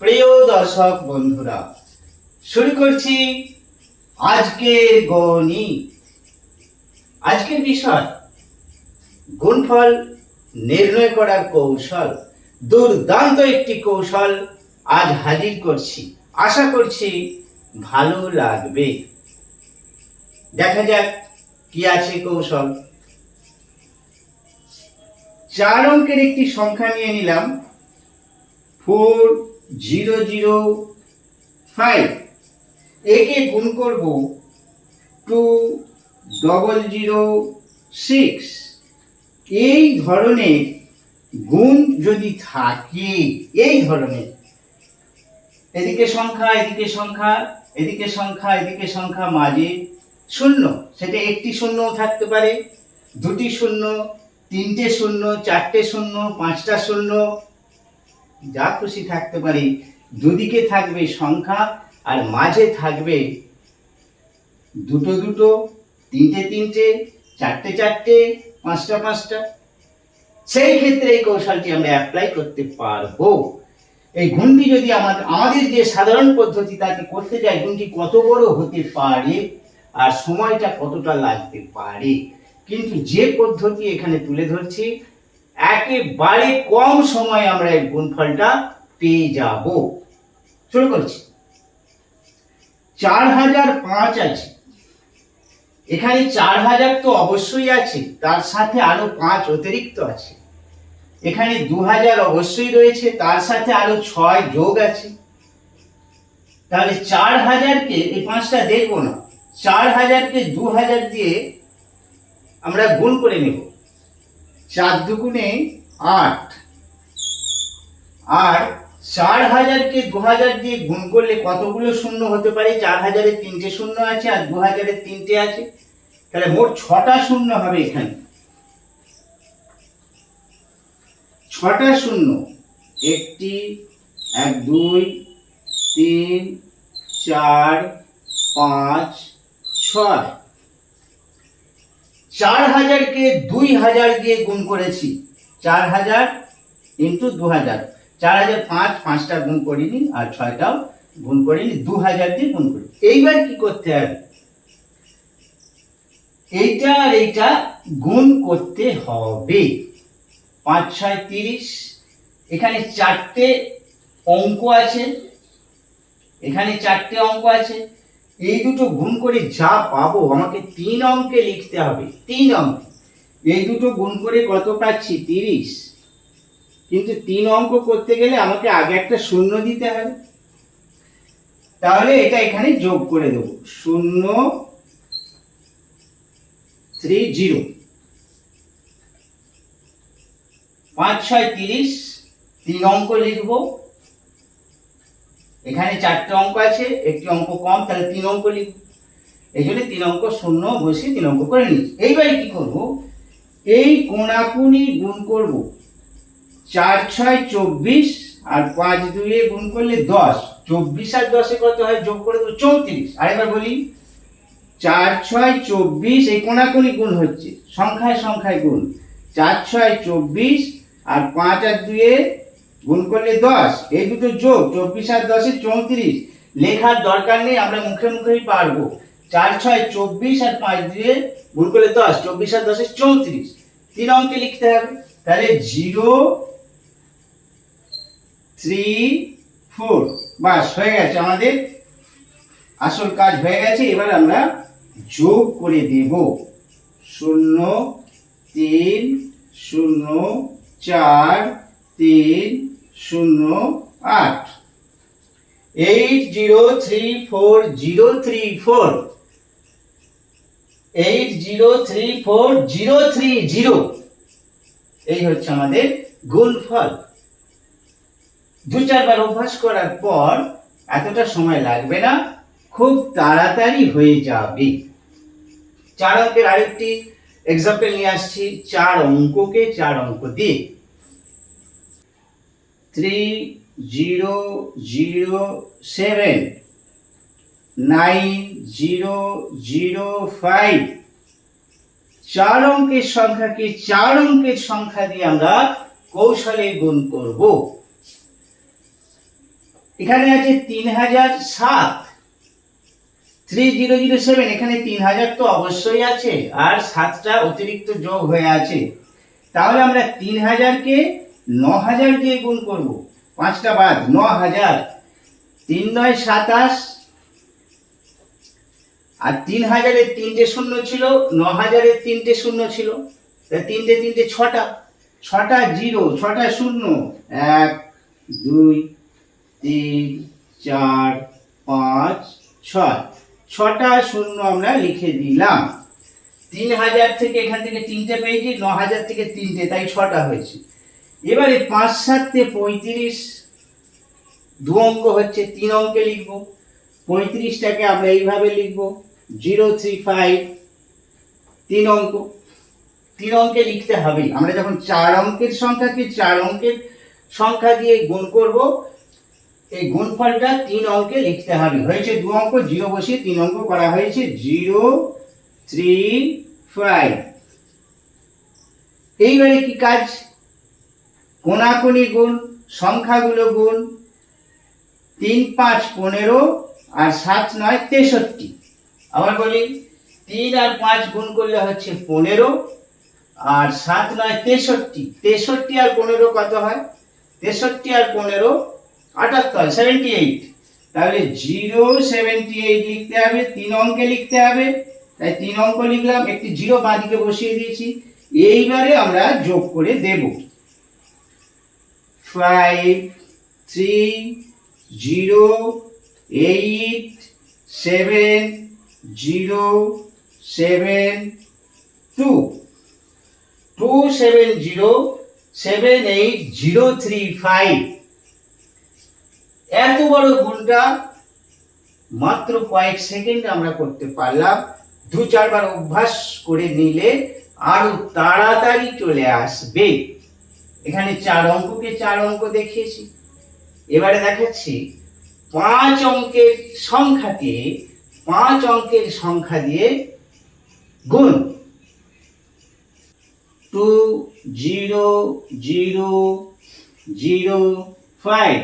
প্রিয় দর্শক বন্ধুরা, শুরু করছি আজকের গণিত আজকের বিষয়, গুণফল নির্ণয় করার কৌশল, দুর্দান্ত একটি কৌশল আজ হাজির করছি। আশা করছি ভালো লাগবে। দেখা যাক কি আছে কৌশল। চার অঙ্কের একটি সংখ্যা নিয়ে নিলাম। Four zero zero five. একে গুণ করব টু ডবল জিরো সিক্স। এই ধরনের গুণ যদি থাকে, এই ধরনের, এদিকে সংখ্যা এদিকে সংখ্যা এদিকে সংখ্যা এদিকে সংখ্যা মাঝে শূন্য। সেটা একটি শূন্যও থাকতে পারে, দুটি শূন্য, তিনটে শূন্য, চারটে শূন্য, পাঁচটা শূন্য যা খুশি থাকতে পারে, দুদিকে থাকবে সংখ্যা আর মাঝে থাকবে দুটো দুটো, তিনটে তিনটে, চারটে চারটে, পাঁচটা পাঁচটা। সেই ক্ষেত্রে এই কৌশলটি আমরা অ্যাপ্লাই করতে পারব। এই গুণটি যদি আমাদের আমাদের যে সাধারণ পদ্ধতি তাকে করতে যাই গুণটি কত বড় হতে পারে আর সময়টা কতটা লাগতে পারে? কিন্তু যে পদ্ধতি এখানে তুলে ধরছি একেবারে কম সময়ে আমরা এই গুণফলটা পেয়ে যাব। শুরু করছি। চার হাজার পাঁচ আছে। এখানে চার হাজার তো অবশ্যই আছে, তার সাথে আরও পাঁচ অতিরিক্ত আছে। এখানে দু হাজার অবশ্যই রয়েছে, তার সাথে আরও ছয় যোগ আছে। তাহলে চার হাজারকে এই পাঁচটা দেখব না চার হাজারকে দু হাজার দিয়ে আমরা গুণ করে নেব। চার দুগুণে আট। আর চার হাজারকে দু হাজার দিয়ে গুণ করলে কতগুলো শূন্য হতে পারে? চার হাজারে তিনটে শূন্য আছে আর দু হাজারে তিনটে আছে। তাহলে মোট ছটা শূন্য হবে এখানে। ছটা শূন্য। একটি, এক, দুই, তিন, চার, পাঁচ, ছয়। চার হাজারকে দুই হাজার দিয়ে গুণ করেছি। চার হাজার ইন্টু দু হাজার। চার হাজার পাঁচ, পাঁচটা গুণ করিনি আর ছয়টাও গুণ করিনি, দু হাজার দিয়ে গুণ করি এইবার কি করতে হবে? এইটা আর এইটা গুণ করতে হবে। পাঁচ, ছয়, তিরিশ, এখানে চারটে অঙ্ক আছে। এখানে চারটে অঙ্ক আছে। এই দুটো গুণ করে যা পাবো, আমাকে তিন অঙ্কে লিখতে হবে, তিন অঙ্ক। এই দুটো গুণ করে কত পাচ্ছি? তিরিশ। কিন্তু তিন অঙ্ক করতে গেলে আমাকে আগে একটা শূন্য দিতে হবে। তাহলে এটা এখানে যোগ করে দেবো। শূন্য, থ্রি, জিরো। পাঁচ, ছয়, তিরিশ। তিন অঙ্ক লিখব। এখানে চারটে অঙ্ক আছে, একটি অঙ্ক কম, তাহলে তিন অঙ্ক লিখব। এই জন্য তিন অঙ্ক শূন্য বসিয়ে তিন অঙ্ক করে নিচ্ছি এইবারে কি করব? এই কোনাকুনি গুণ করব। চার ছয় চব্বিশ আর পাঁচ দুইয়ে গুণ করলে দশ। চব্বিশ আর দশে কত হয়? যোগ করে দেবো চৌত্রিশ। আরেকবার বলি, চার ছয় চব্বিশ, এই কোনাকুনি গুণ হচ্ছে। সংখ্যায় সংখ্যায় গুণ। চার ছয় চব্বিশ আর পাঁচ আর দুয়ে গুণ করলে দশ, এই দুটো যোগ, চব্বিশ আর দশে চৌত্রিশ। লেখার দরকার নেই, আমরা মুখে মুখেই পারব। চার, ছয়, চব্বিশ আর পাঁচ দিয়ে গুণ করলে দশ, চব্বিশ আর দশে চৌত্রিশ। তিন অঙ্কে লিখতে হবে। তাহলে জিরো, থ্রি, ফোর, বাস, হয়ে গেছে আমাদের। আসল কাজ হয়ে গেছে, এবার আমরা যোগ করে দেব। শূন্য, তিন, শূন্য, চার, তিন শূন্য আট। Eight zero three four zero three four eight zero three four zero three zero এই হচ্ছে আমাদের গুণফল। দু চারবার অভ্যাস করার পর এতটা সময় লাগবে না, খুব তাড়াতাড়ি হয়ে যাবে। চার অঙ্কের আরেকটি এক্সাম্পল নিয়ে আসছি, চার অঙ্ককে চার অঙ্ক দিয়ে। Three zero zero seven nine zero zero five চার অঙ্কের সংখ্যাকে চার অঙ্কের সংখ্যা দিয়ে আমরা কৌশলে গুণ করব। এখানে আছে তিন হাজার সাত থ্রি জিরো জিরো সেভেন এখানে তিন হাজার তো অবশ্যই আছে, আর সাতটা অতিরিক্ত যোগ হয়ে আছে। তাহলে আমরা তিন হাজারকে ন হাজার দিয়ে গুণ করব। পাঁচটা বাদ ন হাজার তিন নয় সাতাশ। আর তিন হাজারের তিনটে শূন্য ছিল ন হাজারের তিনটে শূন্য ছিল। তিনটে তিনটে ছটা। ছটা জিরো, ছটা শূন্য। এক, দুই, তিন, চার, পাঁচ, ছয়। ছটা শূন্য আমরা লিখে দিলাম। তিন হাজার থেকে এখান থেকে তিনটে পেয়েছি ন হাজার থেকে তিনটে, তাই ছটা হয়েছে। এবারে পাঁচ সাতে পঁয়ত্রিশ, দু অঙ্ক হচ্ছে তিন অঙ্কে লিখব। পঁয়ত্রিশটাকে আমরা এইভাবে লিখব, জিরো, থ্রি, ফাইভ, তিন অঙ্ক। তিন অঙ্কে লিখতে হবে। আমরা যখন চার অঙ্কের সংখ্যাকে চার অঙ্কের সংখ্যা দিয়ে গুণ করব, এই গুণফলটা তিন অঙ্কে লিখতে হবে। হয়েছে দু অঙ্ক, জিরো বসিয়ে তিন অঙ্ক করা হয়েছে, জিরো, থ্রি, ফাইভ। এইবারে কি কাজ? কোনাকুনি গুণ, সংখ্যাগুলো গুণ, তিন পাঁচ পনেরো আর সাত নয় তেষট্টি। আবার বলি, তিন আর পাঁচ গুণ করলে হচ্ছে পনেরো আর সাত নয় তেষট্টি। তেষট্টি আর পনেরো কত হয়? তেষট্টি আর পনেরো আটাত্তর সেভেন্টি এইট তাহলে জিরো সেভেন্টি এইট লিখতে হবে, তিন অঙ্কে লিখতে হবে। তাই তিন অঙ্ক লিখলাম, একটি জিরো বাঁদিকে বসিয়ে দিয়েছি। এইবারে আমরা যোগ করে দেব। Five three zero eight seven zero seven two two seven zero seven eight zero three five এত বড় গুণটা মাত্র কয়েক সেকেন্ড আমরা করতে পারলাম। দু, চারবার অভ্যাস করে নিলে আরও তাড়াতাড়ি চলে আসবে। এখানে চার অঙ্ককে চার অঙ্ক দেখিয়েছি। এবারে দেখাচ্ছি, পাঁচ অঙ্কের সংখ্যাকে, পাঁচ অঙ্কের সংখ্যা দিয়ে গুণ। Two, zero zero zero, five.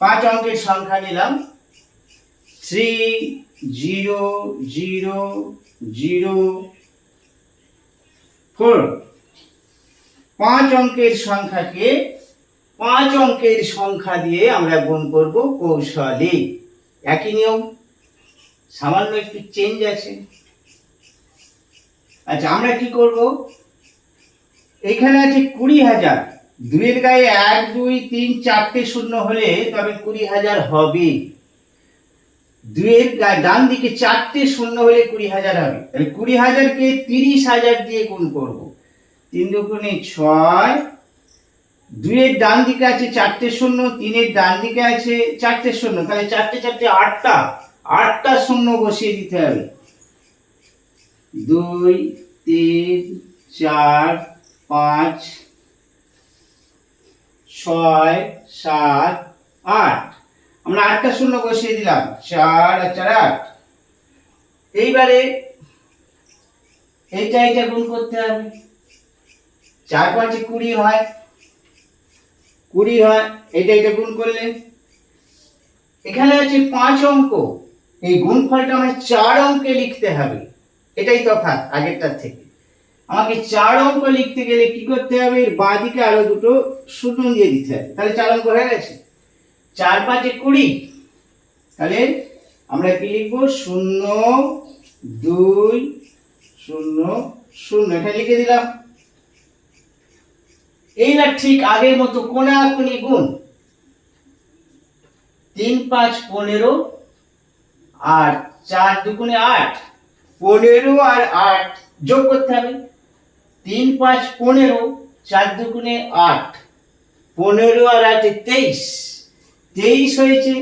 পাঁচ অঙ্কের সংখ্যা নিলাম। Three, zero zero zero, four. পাঁচ অঙ্কের সংখ্যাকে পাঁচ অঙ্কের সংখ্যা দিয়ে আমরা গুণ করব কৌশলে। একই নিয়ম, সামান্য একটু চেঞ্জ আছে। আচ্ছা আমরা কি করব? এখানে আছে কুড়ি হাজার। দুইয়ের গায়ে এক, দুই, তিন, চারটে শূন্য হলে তবে কুড়ি হাজার হবে। দুইয়ের ডান দিকে চারটে শূন্য হলে কুড়ি হাজার হবে। তাহলে কুড়ি হাজারকে তিরিশ হাজার দিয়ে গুণ করব। তিন দুগুণে ছয়। দুইয়ের ডান দিকে আছে চারটে শূন্য, তিনের ডান দিকে আছে চারটে শূন্য। তাহলে চারটে চারটে আটটা আটটা শূন্য বসিয়ে দিতে হবে। দুই, তিন, চার, পাঁচ, ছয়, সাত, আট। আমরা আটটা শূন্য বসিয়ে দিলাম। চার আর চার আট। এইবারে এইটা এইটা গুণ করতে হবে। চার পাঁচে কুড়ি হয়। কুড়ি হয়, এটা এটা গুণ করলে। এখানে আছে পাঁচ অঙ্ক। এই গুণফলটা আমায় চার অঙ্কে লিখতে হবে। এটাই তফাৎ আগেরটার থেকে। আমাকে চার অঙ্ক লিখতে গেলে কি করতে হবে? এর বাঁ দিকে আরও দুটো শূন্য দিয়ে দিতে হবে। তাহলে চার অঙ্ক হয়ে গেছে। চার পাঁচে কুড়ি। তাহলে আমরা কি লিখব? শূন্য, দুই, শূন্য শূন্য। এখানে লিখে দিলাম। এইবার ঠিক আগের মতো কোনাকুনি গুণ? তিন পাঁচ পনেরো আর চার দুগুণে আট। পনেরো আর আট যোগ করতে হবে। তিন পাঁচ পনেরো, চার দুগুণে আট। পনেরো আর আটে তেইশ। তেইশ হয়েছে,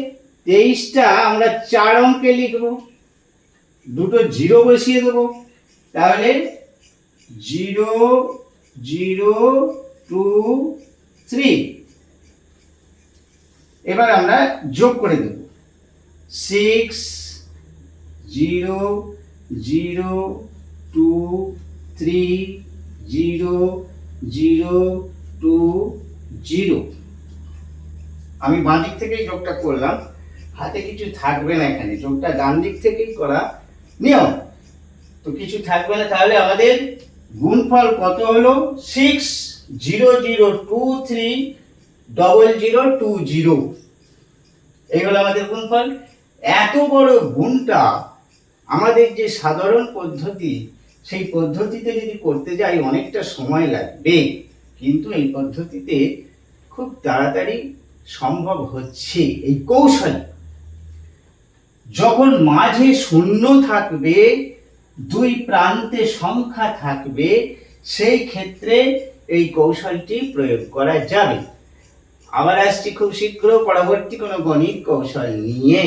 তেইশটা আমরা চার অঙ্কে লিখব। দুটো জিরো বসিয়ে দেবো। তাহলে জিরো জিরো টু থ্রি। এবার আমরা যোগ করে দেব। Six, zero zero, two, three, zero zero, two, zero. আমি বাঁ দিক থেকেই যোগটা করলাম। হাতে কিছু থাকবে না এখানে। যোগটা ডান দিক থেকেই করা নিয়ম। তো কিছু থাকবে না তাহলে আমাদের গুণফল কত হলো? Six. Zero zero two three double zero two zero. এই হলো আমাদের গুণফল। এত বড় গুণটা আমাদের যে সাধারণ পদ্ধতি, সেই পদ্ধতিতে যদি করতে যাই, অনেকটা সময় লাগবে। কিন্তু এই পদ্ধতিতে খুব তাড়াতাড়ি সম্ভব হচ্ছে এই কৌশল। যখন মাঝে শূন্য থাকবে, দুই প্রান্তে সংখ্যা থাকবে, সেই ক্ষেত্রে এই কৌশলটি প্রয়োগ করা যাবে। আবার আসছি খুব শীঘ্র পরবর্তী কোনো গণিত কৌশল নিয়ে।